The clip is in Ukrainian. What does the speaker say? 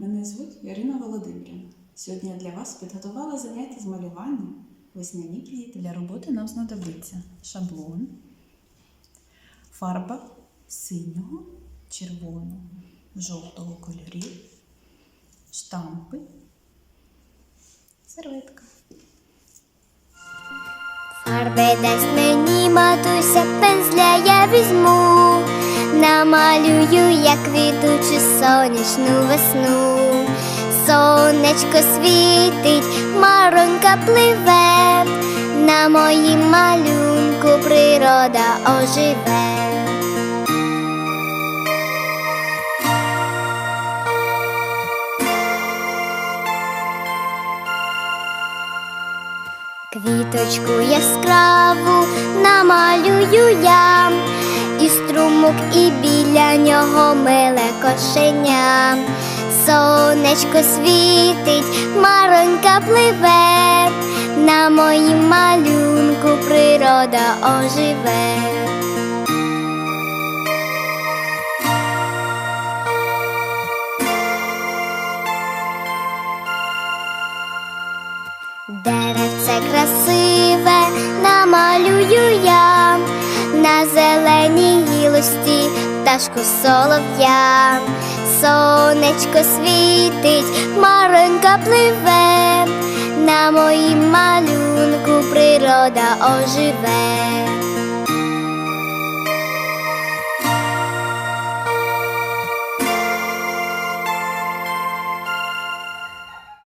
Мене звуть Ірина Володимирівна. Сьогодні я для вас підготувала заняття з малювання весняні квіти. Для роботи нам знадобиться шаблон, фарба синього, червоного, жовтого кольорів, штампи, серветка. Фарби дасть мені матуся, пензля я візьму, намалюю, як квітучу сонячну весну. Сонечко світить, маронька пливе, на моїм малюнку природа оживе. Квіточку яскраву намалюю я, струмок, і біля нього миле кошеня. Сонечко світить, маронька пливе, на моїм малюнку природа оживе. Деревце красиве пташку солов'я. Сонечко світить, маронька пливе, на моїм малюнку природа оживе.